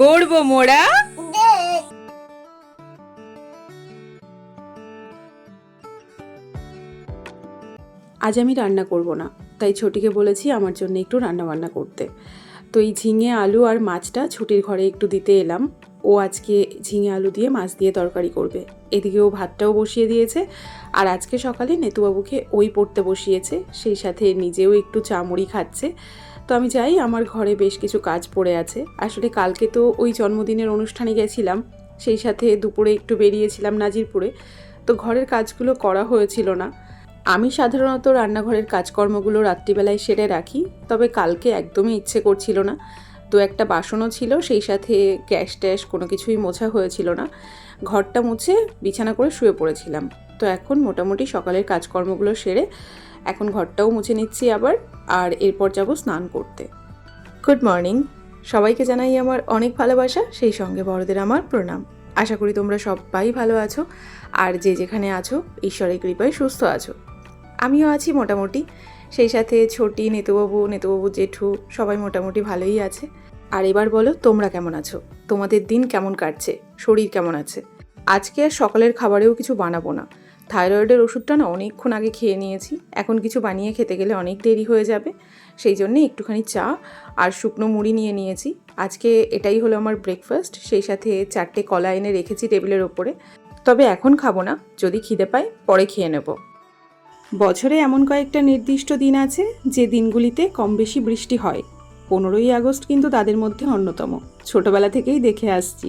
গড়বো মোড়া। আজ আমি রান্না করব না, তাই ছোটিকে বলেছি আমার জন্য একটু রান্না বান্না করতে। তো এই ঝিঙে, আলু আর মাছটা ছুটির ঘরে একটু দিতে এলাম। ও আজকে ঝিঙে, আলু দিয়ে মাছ দিয়ে তরকারি করবে। এদিকে ও ভাতটাও বসিয়ে দিয়েছে, আর আজকে সকালে নেতুবাবুকে ওই পড়তে বসিয়েছে, সেই সাথে নিজেও একটু চামড়ি খাচ্ছে। তো আমি যাই, আমার ঘরে বেশ কিছু কাজ পড়ে আছে। আসলে কালকে তো ওই জন্মদিনের অনুষ্ঠানে গেছিলাম, সেই সাথে দুপুরে একটু বেরিয়েছিলাম নাজিরপুরে। তো ঘরের কাজগুলো করা হয়েছিল না। আমি সাধারণত রান্নাঘরের কাজকর্মগুলো রাত্রিবেলায় সেরে রাখি, তবে কালকে একদমই ইচ্ছে করছিল না। তো একটা বাসনও ছিল, সেই সাথে গ্যাস ট্যাস কোনো কিছুই মোছা হয়েছিল না। ঘরটা মুছে বিছানা করে শুয়ে পড়েছিলাম। তো এখন মোটামুটি সকালের কাজকর্মগুলো সেরে এখন ঘরটাও মুছে নিচ্ছি আবার, আর এরপর যাব স্নান করতে। গুড মর্নিং সবাইকে জানাই আমার অনেক ভালোবাসা, সেই সঙ্গে বড়দের আমার প্রণাম। আশা করি তোমরা সবাই ভালো আছো, আর যে যেখানে আছো, ঈশ্বরের কৃপায় সুস্থ আছো। আমিও আছি মোটামুটি, সেই সাথে ছোটি, নেতুবাবু নেতুবাবু জেঠু, সবাই মোটামুটি ভালোই আছে। আর এবার বলো, তোমরা কেমন আছো? তোমাদের দিন কেমন কাটছে? শরীর কেমন আছে? আজকে আর সকালের খাবারেও কিছু বানাবো না। থাইরয়েডের ওষুধটা না অনেকক্ষণ আগে খেয়ে নিয়েছি। এখন কিছু বানিয়ে খেতে গেলে অনেক দেরি হয়ে যাবে। সেই জন্যে একটুখানি চা আর শুকনো মুড়ি নিয়ে নিয়েছি। আজকে এটাই হলো আমার ব্রেকফাস্ট সেই সাথে চারটে কলা এনে রেখেছি টেবিলের ওপরে। তবে এখন খাব না, যদি খিদে পাই পরে খেয়ে নেব। বছরে এমন কয়েকটা নির্দিষ্ট দিন আছে যে দিনগুলিতে কম বেশি বৃষ্টি হয়। পনেরোই আগস্ট কিন্তু তাদের মধ্যে অন্যতম। ছোটবেলা থেকেই দেখে আসছি।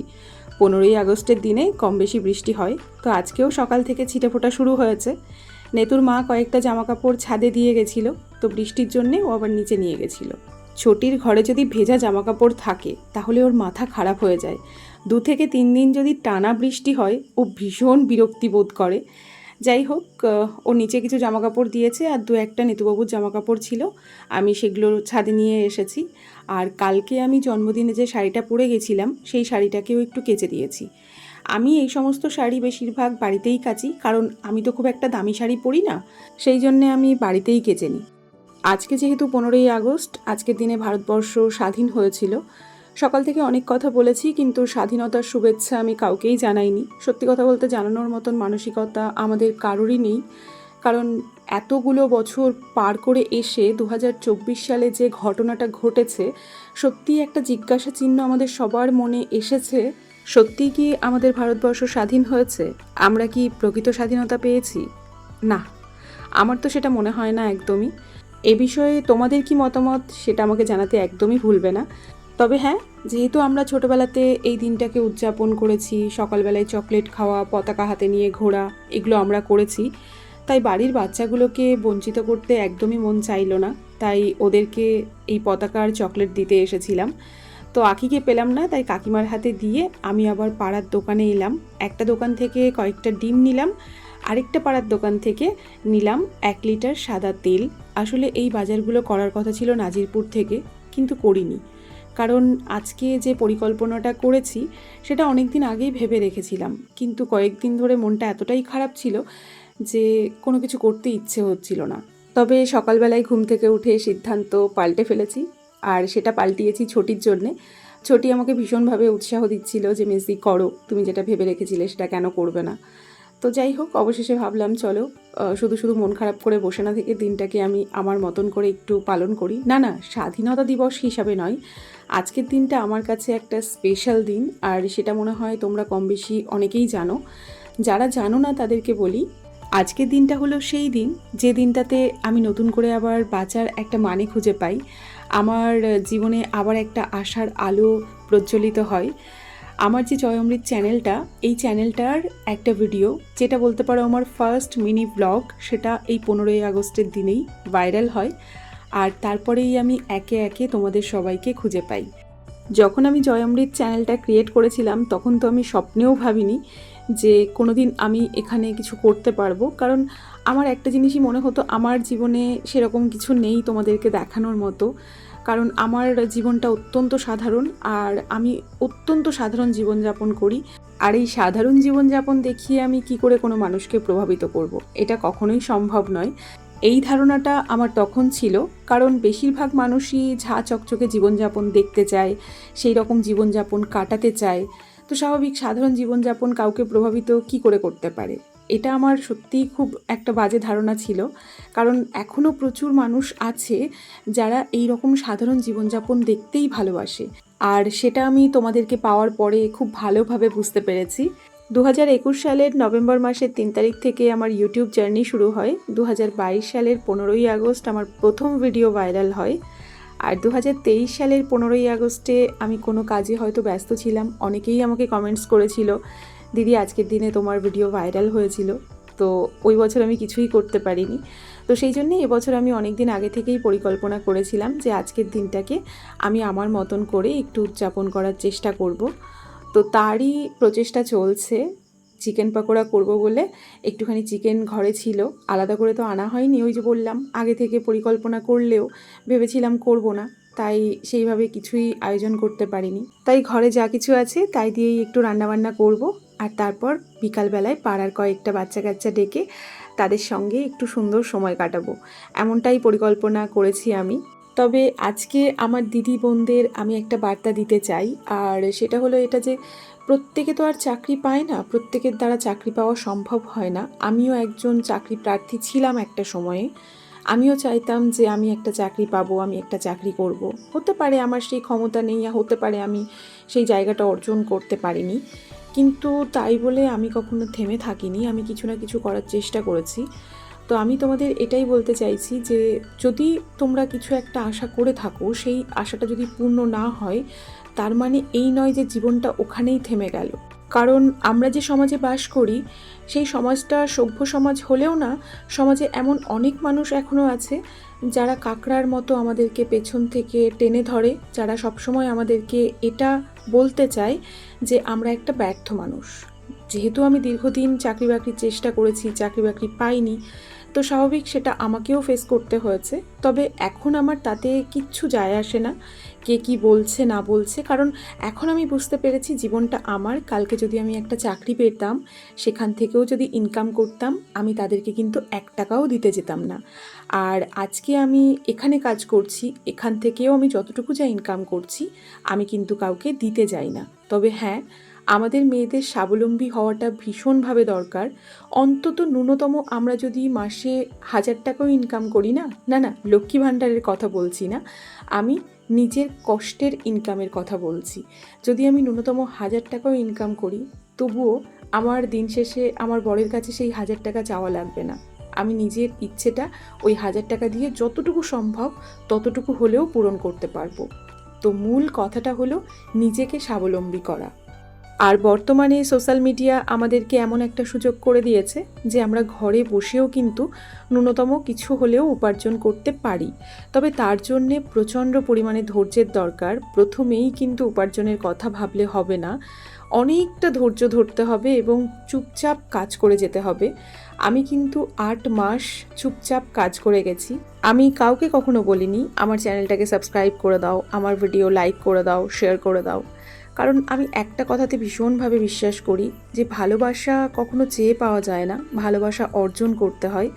পনেরোই আগস্টের দিনে কম বেশি বৃষ্টি হয়, তো আজকেও সকাল থেকে ছিটেফোঁটা শুরু হয়েছে। নেতুর মা কয়েকটা জামাকাপড় ছাদে দিয়ে গেছিল, তো বৃষ্টির জন্যে ও আবার নিচে নিয়ে গেছিল। ছোটির ঘরে যদি ভেজা জামাকাপড় থাকে, তাহলে ওর মাথা খারাপ হয়ে যায়। দু থেকে তিন দিন যদি টানা বৃষ্টি হয়, ও ভীষণ বিরক্তি বোধ করে। যাই হোক ও নিচে কিছু জামাকাপড় দিয়েছে আর দু একটা নেতুবাবুর জামাকাপড় ছিল। আমি সেগুলো ছাদে নিয়ে এসেছি। আর কালকে আমি জন্মদিনে যে শাড়িটা পরে গেছিলাম, সেই শাড়িটাকেও একটু কেচে দিয়েছি। আমি এই সমস্ত শাড়ি বেশিরভাগ বাড়িতেই কাচি, কারণ আমি তো খুব একটা দামি শাড়ি পরি না, সেই জন্যে আমি বাড়িতেই কেচে নিই। আজকে যেহেতু পনেরোই আগস্ট, আজকের দিনে ভারতবর্ষ স্বাধীন হয়েছিল সকাল থেকে অনেক কথা বলেছি, কিন্তু স্বাধীনতার শুভেচ্ছা আমি কাউকেই জানাইনি। সত্যি কথা বলতে জানানোর মতন মানসিকতা আমাদের কারোরই নেই। কারণ এতগুলো বছর পার করে এসে দু হাজার চব্বিশ সালে যে ঘটনাটা ঘটেছে, সত্যিই একটা জিজ্ঞাসা চিহ্ন আমাদের সবার মনে এসেছে সত্যি কি আমাদের ভারতবর্ষ স্বাধীন হয়েছে? আমরা কি প্রকৃত স্বাধীনতা পেয়েছি? না, আমার তো সেটা মনে হয় না একদমই। এ বিষয়ে তোমাদের কি মতামত, সেটা আমাকে জানাতে একদমই ভুলবে না। তবে হ্যাঁ যেহেতু আমরা ছোটবেলাতে এই দিনটাকে উদযাপন করেছি, সকালবেলায় চকলেট খাওয়া, পতাকা হাতে নিয়ে ঘোরা, এগুলো আমরা করেছি, তাই বাড়ির বাচ্চাগুলোকে বঞ্চিত করতে একদমই মন চাইলো না, তাই ওদেরকে এই পতাকা আর চকলেট দিতে এসেছিলাম। তো আঁকিকে পেলাম না, তাই কাকিমার হাতে দিয়ে আমি আবার পাড়ার দোকানে এলাম। একটা দোকান থেকে কয়েকটা ডিম নিলাম, আরেকটা পাড়ার দোকান থেকে নিলাম এক লিটার সাদা তেল। আসলে এই বাজারগুলো করার কথা ছিল নাজিরপুর থেকে, কিন্তু করিনি। কারণ আজকে যে পরিকল্পনাটা করেছি, সেটা অনেক দিন আগেই ভেবে রেখেছিলাম। কিন্তু কয়েকদিন ধরে মনটা এতটাই খারাপ ছিল যে কোনো কিছু করতে ইচ্ছে হচ্ছিল না। তবে সকালবেলায় ঘুম থেকে উঠে সিদ্ধান্ত পাল্টে ফেলেছি আর সেটা পাল্টিয়েছি ছোটির জন্যে। ছোটি আমাকে ভীষণভাবে উৎসাহ দিচ্ছিল যে, মেসি করো। তুমি যেটা ভেবে রেখেছিলে সেটা কেন করবে না? তো যাই হোক, অবশেষে ভাবলাম, চলো শুধু শুধু মন খারাপ করে বসে না থেকে দিনটাকে আমি আমার মতন করে একটু পালন করি। না না, স্বাধীনতা দিবস হিসাবে নয়। আজকের দিনটা আমার কাছে একটা স্পেশাল দিন, আর সেটা মনে হয় তোমরা কম বেশি অনেকেই জানো। যারা জানো না তাদেরকে বলি, আজকের দিনটা হলো সেই দিন, যে দিনটাতে আমি নতুন করে আবার বাঁচার একটা মানে খুঁজে পাই। আমার জীবনে আবার একটা আশার আলো প্রজ্বলিত হয়। আমার যে জয়মৃত চ্যানেলটা, এই চ্যানেলটার একটা ভিডিও যেটা বলতে পারো আমার ফার্স্ট মিনি ব্লগ সেটা এই পনেরোই আগস্টের দিনেই ভাইরাল হয়। আর তারপরেই আমি একে একে তোমাদের সবাইকে খুঁজে পাই। যখন আমি জয়মৃত চ্যানেলটা ক্রিয়েট করেছিলাম, তখন তো আমি স্বপ্নেও ভাবিনি যে কোনোদিন আমি এখানে কিছু করতে পারব। কারণ আমার একটা জিনিসই মনে হতো, আমার জীবনে সেরকম কিছু নেই তোমাদেরকে দেখানোর মতো। কারণ আমার জীবনটা অত্যন্ত সাধারণ আর আমি অত্যন্ত সাধারণ জীবনযাপন করি। আর এই সাধারণ জীবনযাপন দেখিয়ে আমি কি করে কোনো মানুষকে প্রভাবিত করব। এটা কখনোই সম্ভব নয়। এই ধারণাটা আমার তখন ছিল, কারণ বেশিরভাগ মানুষই ঝা চকচকে জীবনযাপন দেখতে চায়, সেই রকম জীবনযাপন কাটাতে চায়। তো স্বাভাবিক সাধারণ জীবনযাপন কাউকে প্রভাবিত কি করে করতে পারে? এটা আমার সত্যিই খুব একটা বাজে ধারণা ছিল। কারণ এখনও প্রচুর মানুষ আছে যারা এই রকম সাধারণ জীবনযাপন দেখতেই ভালোবাসে। আর সেটা আমি তোমাদেরকে পাওয়ার পরে খুব ভালোভাবে বুঝতে পেরেছি। দু হাজার একুশ সালের নভেম্বর মাসের তিন তারিখ থেকে আমার ইউটিউব জার্নি শুরু হয়। দু হাজার বাইশ সালের পনেরোই আগস্ট আমার প্রথম ভিডিও ভাইরাল হয়। আর দু হাজার তেইশ সালের পনেরোই আগস্টে আমি কোনো কাজে হয়তো ব্যস্ত ছিলাম। অনেকেই আমাকে কমেন্টস করেছিল দিদি, আজকের দিনে তোমার ভিডিও ভাইরাল হয়েছিল, তো ওই বছর আমি কিছুই করতে পারিনি। তো সেই জন্যে এবছর আমি অনেক দিন আগে থেকেই পরিকল্পনা করেছিলাম যে আজকের দিনটাকে আমি আমার মতন করে একটু উদযাপন করার চেষ্টা করব। তো তারই প্রচেষ্টা চলছে, চিকেন পকোড়া করব বলে একটুখানি চিকেন ঘরে ছিল, আলাদা করে তো আনা হয়নি ওই যে বললাম, আগে থেকে পরিকল্পনা করলেও ভেবেছিলাম করব না, তাই সেইভাবে কিছুই আয়োজন করতে পারিনি। তাই ঘরে যা কিছু আছে তাই দিয়েই একটু রান্নাবান্না করব আর তারপর বিকালবেলায় পাড়ার কয়েকটা বাচ্চা কাচ্চা ডেকে তাদের সঙ্গে একটু সুন্দর সময় কাটাবো। এমনটাই পরিকল্পনা করেছি আমি। তবে আজকে আমার দিদি বোনদের আমি একটা বার্তা দিতে চাই, আর সেটা হলো এটা যে প্রত্যেকে তো আর চাকরি পায় না, প্রত্যেকের দ্বারা চাকরি পাওয়া সম্ভব হয় না। আমিও একজন চাকরি প্রার্থী ছিলাম একটা সময়ে। আমিও চাইতাম যে আমি একটা চাকরি পাবো, আমি একটা চাকরি করব। হতে পারে আমার সেই ক্ষমতা নেই হতে পারে আমি সেই জায়গাটা অর্জন করতে পারিনি। কিন্তু তাই বলে আমি কখনো থেমে থাকিনি, আমি কিছু না কিছু করার চেষ্টা করেছি। তো আমি তোমাদের এটাই বলতে চাইছি যে, যদি তোমরা কিছু একটা আশা করে থাকো, সেই আশাটা যদি পূর্ণ না হয়, তার মানে এই নয় যে জীবনটা ওখানেই থেমে গেল। কারণ আমরা যে সমাজে বাস করি সেই সমাজটা সভ্য সমাজ হলেও না, সমাজে এমন অনেক মানুষ এখনও আছে যারা কাকড়ার মতো আমাদেরকে পেছন থেকে টেনে ধরে, যারা সবসময় আমাদেরকে এটা বলতে চায় যে আমরা একটা ব্যর্থ মানুষ। যেহেতু আমি দীর্ঘদিন চাকরি বাকরির চেষ্টা করেছি, চাকরি বাকরি পাইনি, তো স্বাভাবিক সেটা আমাকেও ফেস করতে হয়েছে। তবে এখন আমার তাতে কিচ্ছু যায় আসে না। কে কি বলছে, না বলছে। কারণ এখন আমি বুঝতে পেরেছি জীবনটা আমার। কালকে যদি আমি একটা চাকরি পেতাম, সেখান থেকেও যদি ইনকাম করতাম, আমি তাদেরকে কিন্তু এক টাকাও দিতে যেতাম না। আর আজকে আমি এখানে কাজ করছি, এখান থেকেও আমি যতটুকু যা ইনকাম করছি, আমি কিন্তু কাউকে দিতে যাই না। তবে হ্যাঁ আমাদের মেয়েদের স্বাবলম্বী হওয়াটা ভীষণভাবে দরকার। অন্তত ন্যূনতম আমরা যদি মাসে হাজার টাকাও ইনকাম করি না? না না, লক্ষ্মী ভাণ্ডারের কথা বলছি না। আমি নিজের কষ্টের ইনকামের কথা বলছি। যদি আমি ন্যূনতম হাজার টাকাও ইনকাম করি, তবুও আমার দিন শেষে আমার বরের কাছে সেই হাজার টাকা চাওয়া লাগবে না। আমি নিজের ইচ্ছেটা ওই হাজার টাকা দিয়ে যতটুকু সম্ভব, ততটুকু হলেও পূরণ করতে পারব। তো মূল কথাটা হলো নিজেকে স্বাবলম্বী করা। আর বর্তমানে সোশ্যাল মিডিয়া আমাদেরকে এমন একটা সুযোগ করে দিয়েছে যে আমরা ঘরে বসেও কিন্তু ন্যূনতম কিছু হলেও উপার্জন করতে পারি। তবে তার জন্যে প্রচণ্ড পরিমাণে ধৈর্যের দরকার। প্রথমেই কিন্তু উপার্জনের কথা ভাবলে হবে না। অনেকটা ধৈর্য ধরতে হবে এবং চুপচাপ কাজ করে যেতে হবে। আমি কিন্তু আট মাস চুপচাপ কাজ করে গেছি। আমি কাউকে কখনো বলিনি, আমার চ্যানেলটাকে সাবস্ক্রাইব করে দাও, আমার ভিডিও লাইক করে দাও, শেয়ার করে দাও। কারণ আমি একটা কথাতে ভীষণভাবে বিশ্বাস করি যে ভালোবাসা কখনো চেয়ে পাওয়া যায় না, ভালোবাসা অর্জন করতে হয়,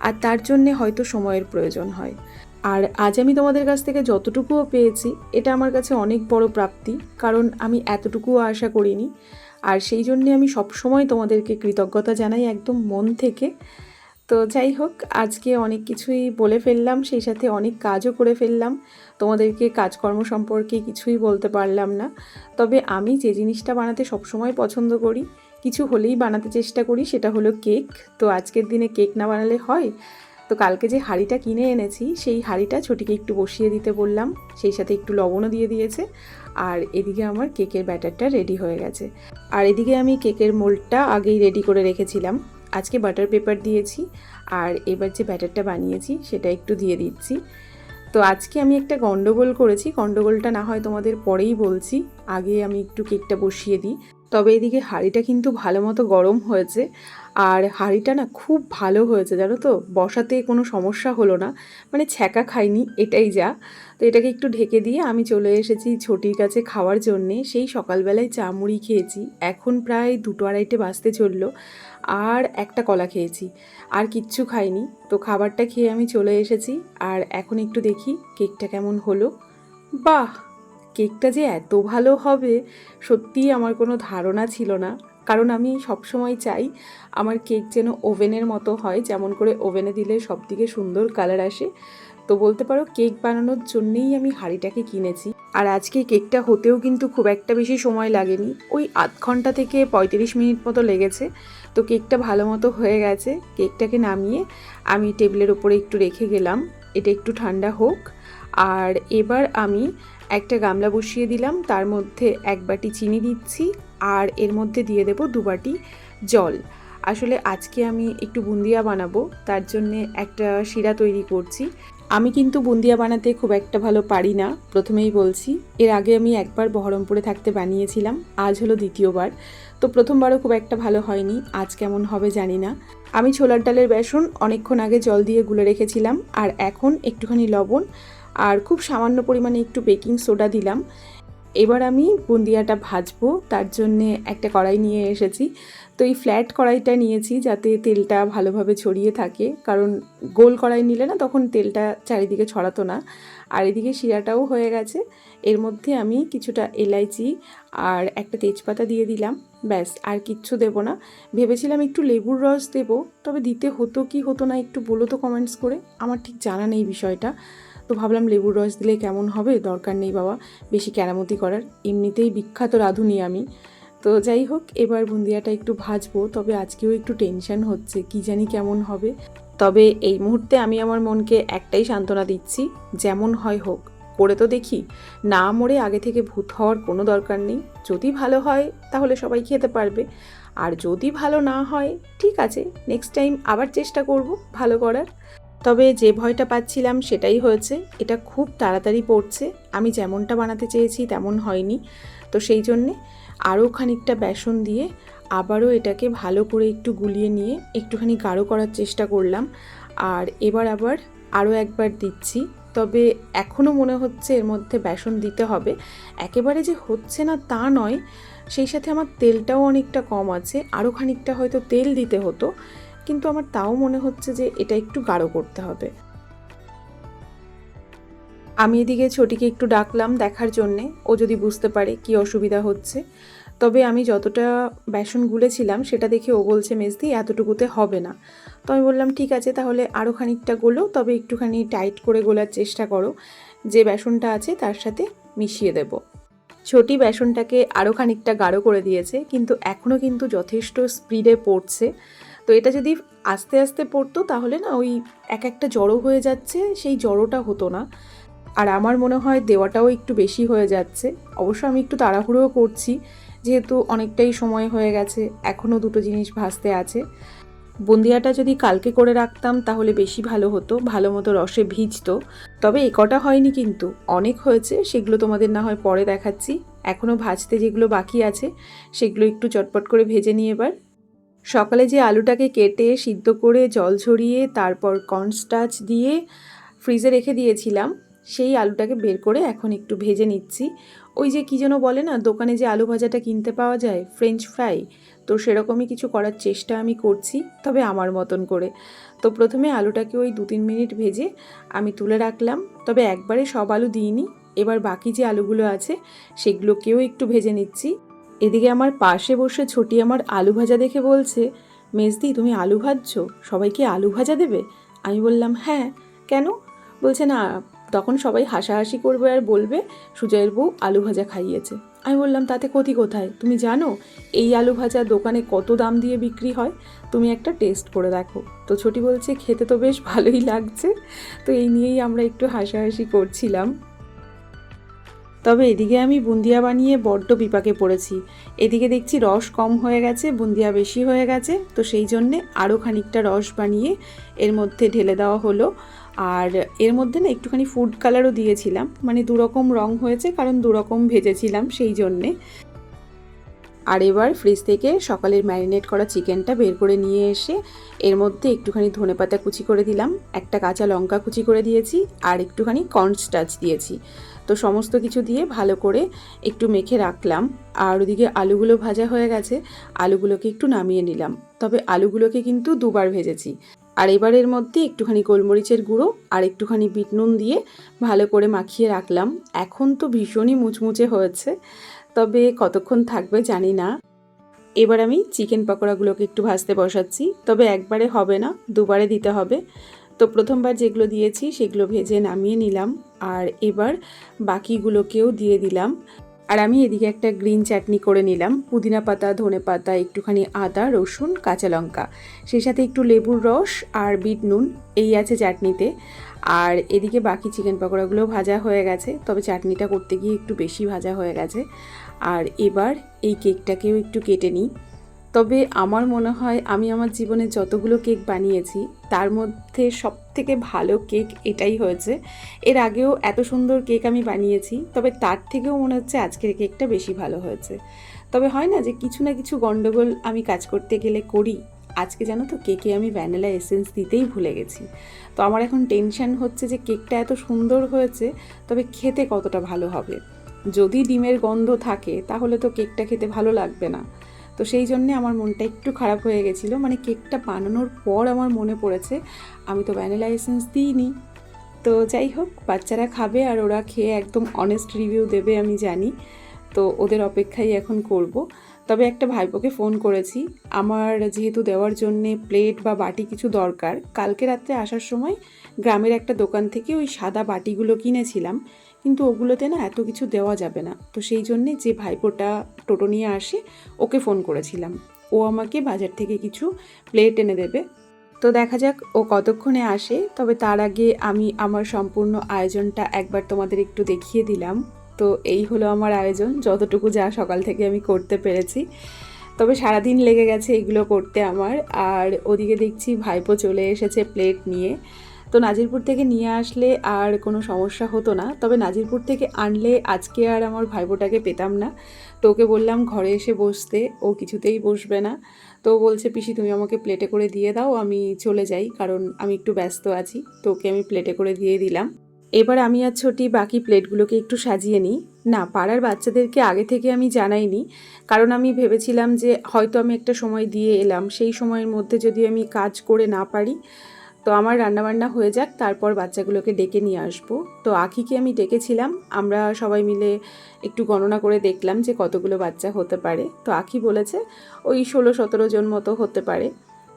আর তার জন্যে হয়তো সময়ের প্রয়োজন হয়। আর আজ আমি তোমাদের কাছ থেকে যতটুকুও পেয়েছি, এটা আমার কাছে অনেক বড় প্রাপ্তি, কারণ আমি এতটুকুও আশা করিনি। আর সেই জন্যে আমি সবসময় তোমাদেরকে কৃতজ্ঞতা জানাই একদম মন থেকে। তো যাই হোক, আজকে অনেক কিছুই বলে ফেললাম, সেই সাথে অনেক কাজও করে ফেললাম। তোমাদেরকে কাজকর্ম সম্পর্কে কিছুই বলতে পারলাম না। তবে আমি যে জিনিসটা বানাতে সবসময় পছন্দ করি, কিছু হলেই বানাতে চেষ্টা করি, সেটা হলো কেক। তো আজকের দিনে কেক না বানালে হয়? তো কালকে যে হাঁড়িটা কিনে এনেছি, সেই হাঁড়িটা ছোটিকে একটু বসিয়ে দিতে বললাম, সেই সাথে একটু লবণও দিয়ে দিয়েছে। আর এদিকে আমার কেকের ব্যাটারটা রেডি হয়ে গেছে। আর এদিকে আমি কেকের মোল্ডটা আগেই রেডি করে রেখেছিলাম। আজকে বাটার পেপার দিয়েছি আর এবার যে ব্যাটারটা বানিয়েছি সেটা একটু দিয়ে দিচ্ছি। তো আজকে আমি একটা গন্ডগোল করেছি, গন্ডগোলটা না হয় তোমাদের পরেই বলছি, আগে আমি একটু কেকটা বসিয়ে দিই। তবে এদিকে হাঁড়িটা কিন্তু ভালো মতো গরম হয়েছে আর হাঁড়িটা না খুব ভালো হয়েছে, জানো তো? বসাতে কোনো সমস্যা হলো না মানে ছ্যাঁকা খাইনি, এটাই যা। তো এটাকে একটু ঢেকে দিয়ে আমি চলে এসেছি ছোটির কাছে খাওয়ার জন্যে। সেই সকালবেলায় চা মুড়ি খেয়েছি, এখন প্রায় দুটো আড়াইটে বাজতে চলল। আর একটা কলা খেয়েছি। আর কিচ্ছু খাইনি। তো খাবারটা খেয়ে আমি চলে এসেছি। আর এখন একটু দেখি কেকটা কেমন হলো। বাহ! কেকটা যে এত ভালো হবে, সত্যিই আমার কোনো ধারণা ছিল না। কারণ আমি সবসময় চাই আমার কেক যেন ওভেনের মতো হয়, যেমন করে ওভেনে দিলে সব থেকে সুন্দর কালার আসে। তো বলতে পারো কেক বানানোর জন্যেই আমি হাঁড়িটাকে কিনেছি। আর আজকে কেকটা হতেও কিন্তু খুব একটা বেশি সময় লাগেনি। ওই আধ ঘণ্টা থেকে পঁয়ত্রিশ মিনিট মতো লেগেছে। তো কেকটা ভালো মতো হয়ে গেছে। কেকটাকে নামিয়ে আমি টেবিলের ওপরে একটু রেখে গেলাম। এটা একটু ঠান্ডা হোক। আর এবার আমি একটা গামলা বসিয়ে দিলাম। তার মধ্যে এক বাটি চিনি দিচ্ছি আর এর মধ্যে দিয়ে দেব দু বাটি জল। আসলে আজকে আমি একটু বুন্দিয়া বানাবো। তার জন্যে একটা শিরা তৈরি করছি। আমি কিন্তু বুন্দিয়া বানাতে খুব একটা ভালো পারি না, প্রথমেই বলছি। এর আগে আমি একবার বহরমপুরে থাকতে বানিয়েছিলাম, আজ হলো দ্বিতীয়বার। তো প্রথমবারও খুব একটা ভালো হয়নি, আজ কেমন হবে জানি না। আমি ছোলার ডালের বেসন অনেকক্ষণ আগে জল দিয়ে গুলে রেখেছিলাম, আর এখন একটুখানি লবণ, আর খুব সামান্য পরিমাণে একটু বেকিং সোডা দিলাম। এবার আমি বুন্দিয়াটা ভাজবো, তার জন্যে একটা কড়াই নিয়ে এসেছি। তো এই ফ্ল্যাট কড়াইটা নিয়েছি যাতে তেলটা ভালোভাবে ছড়িয়ে থাকে। কারণ গোল কড়াই নিলে না তখন তেলটা চারিদিকে ছড়াতো না। আর এদিকে শিরাটাও হয়ে গেছে। এর মধ্যে আমি কিছুটা এলাইচি আর একটা তেজপাতা দিয়ে দিলাম। ব্যাস, আর কিচ্ছু দেবো না। ভেবেছিলাম একটু লেবুর রস দেবো, তবে দিতে হতো কি হতো না একটু বলো তো কমেন্টস করে। আমার ঠিক জানা নেই বিষয়টা। তো ভাবলাম লেবুর রস দিলে কেমন হবে? দরকার নেই বাবা। বেশি কেরামতি করার। এমনিতেই বিখ্যাত রাঁধুনি আমি। তো যাই হোক, এবার বুন্দিয়াটা একটু ভাজবো, তবে আজকেও একটু টেনশন হচ্ছে, কি জানি কেমন হবে। তবে এই মুহূর্তে আমি আমার মনকে একটাই সান্ত্বনা দিচ্ছি, যেমন হয় হোক, করে তো দেখি। না মরে আগে থেকে ভূত হওয়ার কোনো দরকার নেই, যদি ভালো হয় তাহলে সবাই খেতে পারবে। আর যদি ভালো না হয়, ঠিক আছে নেক্সট টাইম আবার চেষ্টা করব ভালো করার। তবে যে ভয়টা পাচ্ছিলাম সেটাই হয়েছে, এটা খুব তাড়াতাড়ি পড়ছে, আমি যেমনটা বানাতে চেয়েছি তেমন হয়নি। তো সেই জন্যে আরও খানিকটা বেসন দিয়ে আবারও এটাকে ভালো করে একটু গুলিয়ে নিয়ে একটুখানি গাঢ় করার চেষ্টা করলাম। আর এবার আবার আরও একবার দিচ্ছি। তবে এখনও মনে হচ্ছে এর মধ্যে বেসন দিতে হবে। একেবারে যে হচ্ছে না তা নয়, সেই সাথে আমার তেলটাও অনেকটা কম আছে। আরও খানিকটা হয়তো তেল দিতে হতো, কিন্তু আমার তাও মনে হচ্ছে যে এটা একটু গাঢ় করতে হবে। আমি এদিকে ছোটিকে একটু ডাকলাম দেখার জন্যে, ও যদি বুঝতে পারে কি অসুবিধা হচ্ছে। তবে আমি যতটা বেসন গুলেছিলাম, সেটা দেখে ও বলছে, মেজদি, এতটুকুতে হবে না। তো আমি বললাম, ঠিক আছে, তাহলে আরও খানিকটা গোলো, তবে একটুখানি টাইট করে গোলার চেষ্টা করো। যে বেসনটা আছে, তার সাথে মিশিয়ে দেব। ছোটি বেসনটাকে আরও খানিকটা গাঢ় করে দিয়েছে, কিন্তু এখনও কিন্তু যথেষ্ট স্পিডে পড়ছে। তো এটা যদি আস্তে আস্তে পড়তো, তাহলে না ওই এক একটা জড়ো হয়ে যাচ্ছে, সেই জড়োটা হতো না। আর আমার মনে হয় দেওয়াটাও একটু বেশি হয়ে যাচ্ছে। অবশ্য আমি একটু তাড়াহুড়োও করছি, যেহেতু অনেকটাই সময় হয়ে গেছে এখনও দুটো জিনিস ভাজতে আছে। বুন্দিয়াটা যদি কালকে করে রাখতাম তাহলে বেশি ভালো হতো, ভালো মতো রসে ভিজতো। তবে এ কটা হয়নি কিন্তু, অনেক হয়েছে, সেগুলো তোমাদের না হয় পরে দেখাচ্ছি। এখনও ভাজতে যেগুলো বাকি আছে, সেগুলো একটু চটপট করে ভেজে নিয়ে এবার। সকালে যে আলুটাকে কেটে সিদ্ধ করে জল ঝরিয়ে, তারপর কর্নস্টাচ দিয়ে ফ্রিজে রেখে দিয়েছিলাম সেই আলুটাকে বের করে এখন একটু ভেজে নিচ্ছি। ওই যে কী যেন বলে না, দোকানে যে আলু ভাজাটা কিনতে পাওয়া যায় ফ্রেঞ্চ ফ্রাই তো সেরকমই কিছু করার চেষ্টা আমি করছি, তবে আমার মতন করে। তো প্রথমে আলুটাকে ওই দু তিন মিনিট ভেজে আমি তুলে রাখলাম, তবে একবারে সব আলু দিইনি। এবার বাকি যে আলুগুলো আছে, সেগুলোকেও একটু ভেজে নিচ্ছি। এদিকে আমার পাশে বসে ছোটি আমার আলু ভাজা দেখে বলছে, মেজদি, তুমি আলু ভাজছো? সবাইকে আলু ভাজা দেবে? আমি বললাম হ্যাঁ। কেন? বলছে, না তখন সবাই হাসাহাসি করবে আর বলবে, সুজয়ের বউ আলু ভাজা খাইয়েছে। আমি বললাম, তাতে ক্ষতি কোথায়? তুমি জানো, এই আলু ভাজা দোকানে কত দাম দিয়ে বিক্রি হয়? তুমি একটা টেস্ট করে দেখো। তো ছোটি বলছে, খেতে তো বেশ ভালোই লাগছে। তো এই নিয়েই আমরা একটু হাসাহাসি করছিলাম। তবে এদিকে আমি বুন্দিয়া বানিয়ে বড্ড বিপাকে পড়েছি। এদিকে দেখছি রস কম হয়ে গেছে, বুন্দিয়া বেশি হয়ে গেছে। তো সেই জন্যে আরও খানিকটা রস বানিয়ে এর মধ্যে ঢেলে দেওয়া হলো। আর এর মধ্যে না একটুখানি ফুড কালারও দিয়েছিলাম। মানে দুরকম রং হয়েছে, কারণ দুরকম ভেজেছিলাম সেই জন্যে। আর এবার ফ্রিজ থেকে সকালের ম্যারিনেট করা চিকেনটা বের করে নিয়ে এসে এর মধ্যে একটুখানি ধনেপাতা কুচি করে দিলাম, একটা কাঁচা লঙ্কা কুচি করে দিয়েছি, আর একটুখানি কর্নস্টাচ দিয়েছি। তো সমস্ত কিছু দিয়ে ভালো করে একটু মেখে রাখলাম, আর ওদিকে আলুগুলো ভাজা হয়ে গেছে, আলুগুলোকে একটু নামিয়ে নিলাম। তবে আলুগুলোকে কিন্তু দুবার ভেজেছি। আর এবারের মধ্যে একটুখানি গোলমরিচের গুঁড়ো আর একটুখানি বিট নুন দিয়ে ভালো করে মাখিয়ে রাখলাম। এখন তো ভীষণই মুচমুচে হয়েছে, তবে কতক্ষণ থাকবে জানি না। এবার আমি চিকেন পকোড়াগুলোকে একটু ভাজতে বসাচ্ছি, তবে একবারে হবে না, দুবারে দিতে হবে। তো প্রথমবার যেগুলো দিয়েছি সেগুলো ভেজে নামিয়ে নিলাম, আর এবার বাকিগুলোকেও দিয়ে দিলাম। আর আমি এদিকে একটা গ্রিন চাটনি করে নিলাম। পুদিনা পাতা, ধনে পাতা, একটুখানি আদা, রসুন, কাঁচা লঙ্কা। সেই সাথে একটু লেবুর রস আর বিট নুন, এই আছে চাটনিতে। আর এদিকে বাকি চিকেন পকোড়াগুলো ভাজা হয়ে গেছে, তবে চাটনিটা করতে গিয়ে একটু বেশি ভাজা হয়ে গেছে। আর এবার এই কেকটাকেও একটু কেটে নিই। তবে আমার মনে হয় আমি আমার জীবনে যতগুলো কেক বানিয়েছি, তার মধ্যে সব থেকে ভালো কেক এটাই হয়েছে। এর আগেও এত সুন্দর কেক আমি বানিয়েছি, তবে তার থেকেও মনে হচ্ছে আজকের কেকটা বেশি ভালো হয়েছে। তবে হয় না যে কিছু না কিছু গণ্ডগোল আমি কাজ করতে গেলে করি, আজকে জানো তো কেকে আমি ভ্যানিলা এসেন্স দিতেই ভুলে গেছি। তো আমার এখন টেনশন হচ্ছে যে কেকটা এত সুন্দর হয়েছে, তবে খেতে কতটা ভালো হবে? যদি ডিমের গন্ধ থাকে, তাহলে তো কেকটা খেতে ভালো লাগবে না। তো সেই জন্যে আমার মনটা একটু খারাপ হয়ে গেছিল। মানে কেকটা বানানোর পর আমার মনে পড়েছে, আমি তো ভ্যানিলা এসেন্স দিইনি। তো যাই হোক, বাচ্চারা খাবে আর ওরা খেয়ে একদম অনেস্ট রিভিউ দেবে, আমি জানি। তো ওদের অপেক্ষাই এখন করব। তবে একটা ভাইপোকে ফোন করেছি, আমার যেহেতু দেওয়ার জন্যে প্লেট বা বাটি কিছু দরকার, কালকে রাত্রে আসার সময় গ্রামের একটা দোকান থেকে ওই সাদা বাটিগুলো কিনেছিলাম। কিন্তু ওগুলোতে না এত কিছু দেওয়া যাবে না। তো সেই জন্যে যে ভাইপোটা টোটো নিয়ে আসে, ওকে ফোন করেছিলাম। ও আমাকে বাজার থেকে কিছু প্লেট এনে দেবে। তো দেখা যাক ও কতক্ষণে আসে, তবে তার আগে আমি আমার সম্পূর্ণ আয়োজনটা একবার তোমাদের একটু দেখিয়ে দিলাম। তো এই হলো আমার আয়োজন, যতটুকু যা সকাল থেকে আমি করতে পেরেছি। তবে সারাদিন লেগে গেছে এগুলো করতে আমার। আর ওদিকে দেখছি ভাইপো চলে এসেছে প্লেট নিয়ে। তো নাজিরপুর থেকে নিয়ে আসলে আর কোনো সমস্যা হতো না। তবে নাজিরপুর থেকে আনলে আজকে আর আমার ভাইপোটাকে পেতাম না। তো ওকে বললাম, ঘরে এসে বসতে, ও কিছুতেই বসবে না। তো বলছে, পিসি, তুমি আমাকে প্লেটে করে দিয়ে দাও, আমি চলে যাই, কারণ আমি একটু ব্যস্ত আছি। তো ওকে আমি প্লেটে করে দিয়ে দিলাম। এবার আমি আর ছোটি বাকি প্লেটগুলোকে একটু সাজিয়ে নিই। না, পাড়ার বাচ্চাদেরকে আগে থেকে আমি জানাইনি, কারণ আমি ভেবেছিলাম যে হয়তো আমি একটা সময় দিয়ে এলাম। সেই সময়ের মধ্যে যদি আমি কাজ করে না পারি তো আমার রান্নাবান্না হয়ে যাক তারপর বাচ্চাগুলোকে ডেকে নিয়ে আসব। তো আখিকে আমি ডেকেছিলাম আমরা সবাই মিলে একটু গণনা করে দেখলাম যে কতগুলো বাচ্চা হতে পারে। তো আখি বলেছে ওই ষোলো সতেরো জন মতো হতে পারে।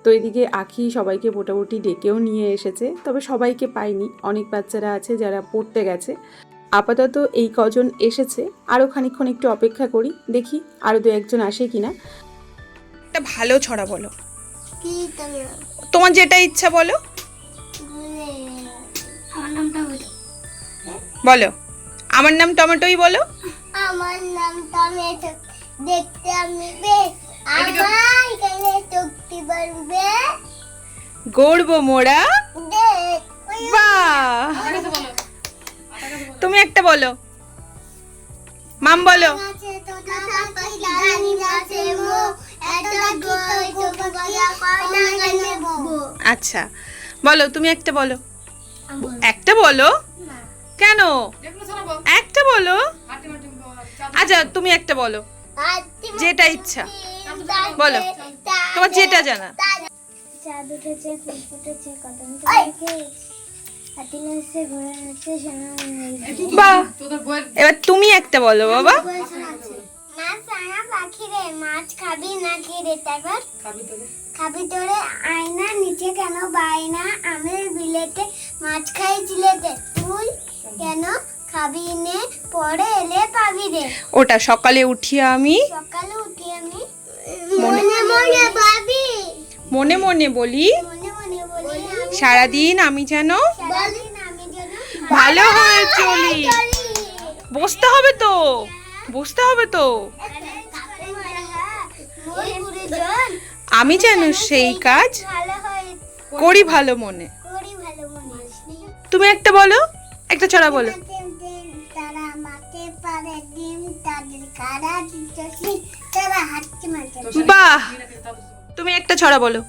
তো এদিকে আখি সবাইকে মোটামুটি ডেকেও নিয়ে এসেছে তবে সবাইকে পাইনি অনেক বাচ্চারা আছে যারা পড়তে গেছে। আপাতত এই কজন এসেছে আরও খানিকক্ষণ একটু অপেক্ষা করি দেখি আরও দু একজন আসে কিনা। একটা ভালো ছড়া বলো। তোমার যেটা ইচ্ছা বলো। বলো। আমার নাম টমেটোই বলো। আমার নাম টমেটো। দেখতে আমি বেশ আমার এখানে শক্তি বাড়বে গড়বো মোড়া। বাহ। তুমি একটা বলো। মাম বলো। আচ্ছা। বলো তুমি একটা বলো। একটা বলো। কেন? একটা বলো। আচ্ছা তুমি একটা বলো। যেটা ইচ্ছা। বলো। তোমার যেটা জানা। চাঁদ উঠেছে ফুল ফুটেছে কদম এবার তুমি একটা বলো বাবা। মাছ আনা পাখি রে মাছ খাবি না কি রে? তারপর খাবি তোরে। আয়না নিচে কেন বাইনা আমের বিলেতে মাছ খাই চিলেতে। তুই কেন? খাবি নে পরে এলে পাবি রে ওটা সকালে উঠিয়ে আমি সকালে উঠি আমি। মনে মনে ভাবি। মনে মনে বলি সারাদিন আমি যেন ভালো হয়ে চলি। বসতে হবে তো। বসতে হবে তো। আমি যেন সেই কাজ করি ভালো মনে। তুমি একটা বলো। একটা ছড়া বলো। বাহ! তুমি একটা ছড়া বলো।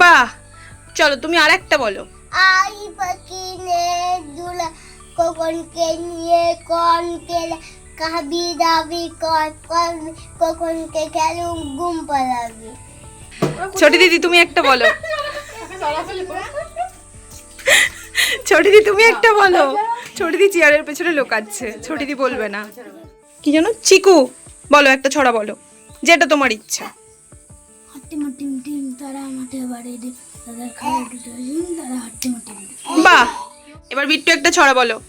বাহ! চলো তুমি আর একটা বলো। আই পাখি নে দুলা কখনকে নিয়ে কন কেলে কাবি দাবি কন কন কখনকে খেলু ঘুম পালাবি। ছোটি দিদি, তুমি একটা বলো। ছোটি দিদি, তুমি একটা বলো। ছোটি দিদি চেয়ারের পেছনে লোকাচ্ছে। ছোটি দিদি বলবে না। কি জানো চিকু। বলো, একটা ছড়া বলো। যেটা তোমার ইচ্ছা। বাহ! এবার বিট্টু একটা ছড়া বলো।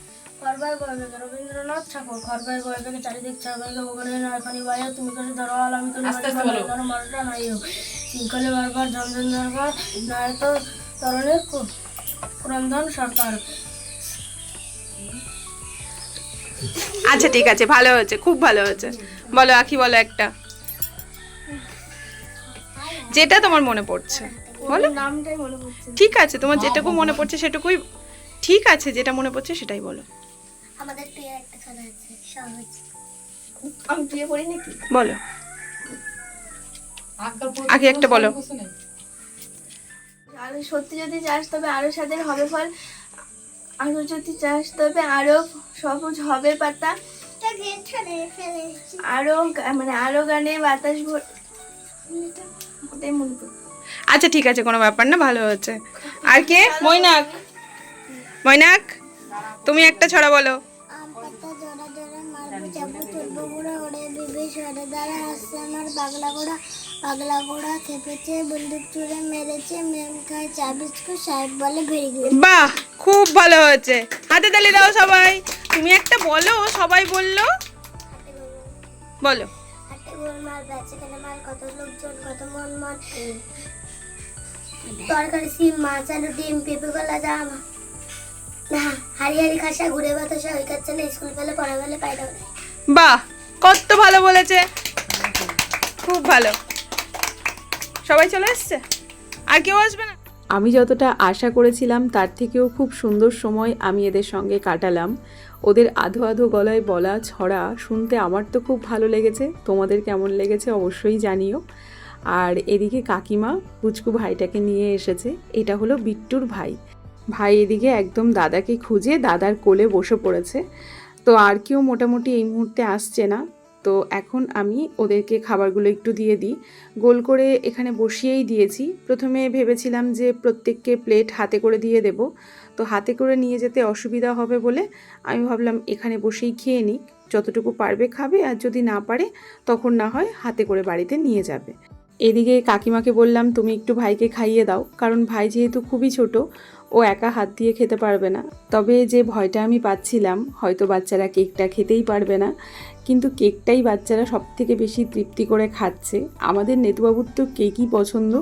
খরবার গয়বে রবীন্দ্রনাথ ঠাকুর খরবার গয়বে চারিদিক চারবাইকে ওখানে নয়খানি বাইরে তুমি করে ধরোয়াল আমি করে ধরো মারটা নাই হোক। শৃঙ্খলে বারবার দরবার তরণে পুরন্দন সরকার। আচ্ছা ঠিক আছে ভালো হয়েছে খুব ভালো হয়েছে। বলো আখি বলো একটা। যেটা তোমার মনে পড়ছে বলো। নামটাই মনে পড়ছে। ঠিক আছে তোমার যেটুকু মনে পড়ছে সেটুকুই ঠিক আছে যেটা মনে পড়ছে সেটাই বলো। আমাদের প্রিয় একটা খেলা আছে সহজ। আমি বিয়ে পড়ি নাকি? বলো। আগে একটা বলো। আরও সত্যি যদি চাস তবে আরও স্বাদের হবে ফল। আরও যদি চাস তবে আরও সবুজ হবে পাতা। আরও মানে আরও গানে বাতাস ভর মনে আচ্ছা ঠিক আছে কোনো ব্যাপার না ভালো হচ্ছে আর কে? মৈনাক। মৈনাক? তুমি একটা ছড়া বলো। বাহ খুব ভালো হয়েছে। হাতে তালি দাও সবাই। তুমি একটা বলো সবাই বলল। বলো। কত লোকজন কত মন মন তরকারি সিম মাছ আলু ডিম পেঁপে গলা জাম। না হারি হারি খাসা ঘুরে বাতাসা ওই না স্কুল পড়া পায়রা ওড়ে। বাহ কত ভালো বলেছে। খুব ভালো। সবাই চলে এসছে? আর কেউ আসবে না? আমি যতটা আশা করেছিলাম তার থেকেও খুব সুন্দর সময় আমি এদের সঙ্গে কাটালাম। ওদের আধো আধো গলায় বলা ছড়া শুনতে আমার তো খুব ভালো লেগেছে। তোমাদের কেমন লেগেছে অবশ্যই জানিও। আর এদিকে কাকিমা পুচকু ভাইটাকে নিয়ে এসেছে। এটা হলো বিট্টুর ভাই। ভাই এদিকে একদম দাদাকে খুঁজে দাদার কোলে বসে পড়েছে। তো আর কেউ মোটামুটি এই মুহূর্তে আসছে না। তো এখন আমি ওদেরকে খাবারগুলো একটু দিয়ে দিই। গোল করে এখানে বসিয়েই দিয়েছি। প্রথমে ভেবেছিলাম যে প্রত্যেককে প্লেট হাতে করে দিয়ে দেব। তো হাতে করে নিয়ে যেতে অসুবিধা হবে বলে আমি ভাবলাম এখানে বসেই খেয়ে নিই। যতটুকু পারবে খাবে আর যদি না পারে তখন না হয় হাতে করে বাড়িতে নিয়ে যাবে। এদিকে কাকিমাকে বললাম, তুমি একটু ভাইকে খাইয়ে দাও, কারণ ভাই যেহেতু খুবই ছোট, ও একা হাত দিয়ে খেতে পারবে না। তবে যে ভয়টা আমি পাচ্ছিলাম, হয়তো বাচ্চারা কেকটা খেতেই পারবে না। কিন্তু কেকটাই বাচ্চারা সব থেকে বেশি তৃপ্তি করে খাচ্ছে। আমাদের নেতুবাবুর তো কেকই পছন্দ,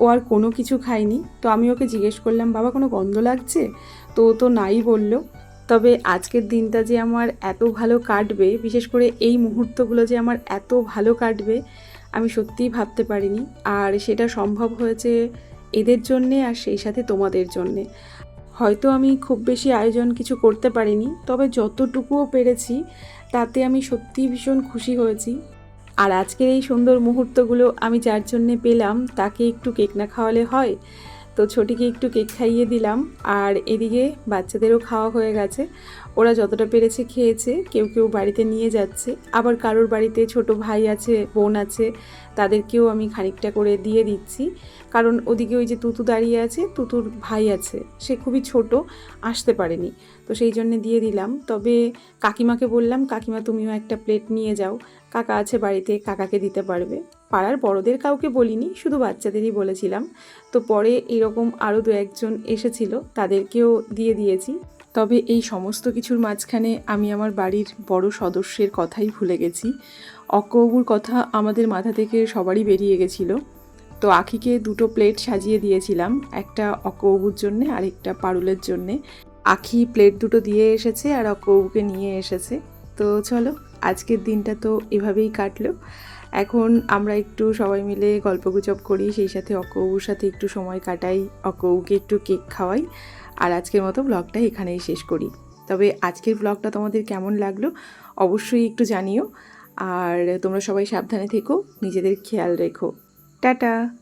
ও আর কোনো কিছু খায়নি। তো আমি ওকে জিজ্ঞেস করলাম, বাবা, কোনো গন্ধ লাগছে? তো ও তো নাই বলল। তবে আজকের দিনটা যে আমার এত ভালো কাটবে, বিশেষ করে এই মুহূর্তগুলো যে আমার এত ভালো কাটবে আমি সত্যিই ভাবতে পারিনি। আর সেটা সম্ভব হয়েছে এদের জন্যে আর সেই সাথে তোমাদের জন্যে। হয়তো আমি খুব বেশি আয়োজন কিছু করতে পারিনি, তবে যতটুকুও পেরেছি, তাতে আমি সত্যিই ভীষণ খুশি হয়েছি। আর আজকের এই সুন্দর মুহূর্তগুলো আমি যার জন্যে পেলাম, তাকে একটু কেক না খাওয়ালে হয়? তো ছোটিকে একটু কেক খাইয়ে দিলাম, আর এদিকে বাচ্চাদেরও খাওয়া হয়ে গেছে। ওরা যতটা পেরেছে খেয়েছে, কেউ কেউ বাড়িতে নিয়ে যাচ্ছে। আবার কারোর বাড়িতে ছোট ভাই আছে, বোন আছে, তাদেরকেও আমি খানিকটা করে দিয়ে দিচ্ছি। কারণ ওদিকে ওই যে তুতু দাঁড়িয়ে আছে, তুতুর ভাই আছে, সে খুবই ছোট, আসতে পারেনি। তো সেই জন্যে দিয়ে দিলাম। তবে কাকিমাকে বললাম, কাকিমা, তুমিও একটা প্লেট নিয়ে যাও। কাকা আছে বাড়িতে, কাকাকে দিতে পারবে। পাড়ার বড়দের কাউকে বলিনি, শুধু বাচ্চাদেরই বলেছিলাম। তো পরে এরকম আরও দু একজন এসেছিল, তাদেরকেও দিয়ে দিয়েছি। তবে এই সমস্ত কিছুর মাঝখানে আমি আমার বাড়ির বড় সদস্যের কথাই ভুলে গেছি। অক্কবুর কথা আমাদের মাথা থেকে সবারই বেরিয়ে গেছিল। তো আখিকে দুটো প্লেট সাজিয়ে দিয়েছিলাম, একটা অক্কবুর জন্যে আর একটা পারুলের জন্যে। আখি প্লেট দুটো দিয়ে এসেছে আর অক্কবুকে নিয়ে এসেছে। তো চলো, আজকের দিনটা তো এভাবেই কাটলো। এখন আমরা একটু সবাই মিলে গল্পগুজব করি, সেই সাথে অক্কবুর সাথে একটু সময় কাটাই অক্কবুকে একটু কেক খাওয়াই। আর আজকের মতো ব্লগটা এখানেই শেষ করি। তবে আজকের ব্লগটা তোমাদের কেমন লাগল অবশ্যই একটু জানিও। আর তোমরা সবাই সাবধানে থেকো, নিজেদের খেয়াল রেখো। টাটা!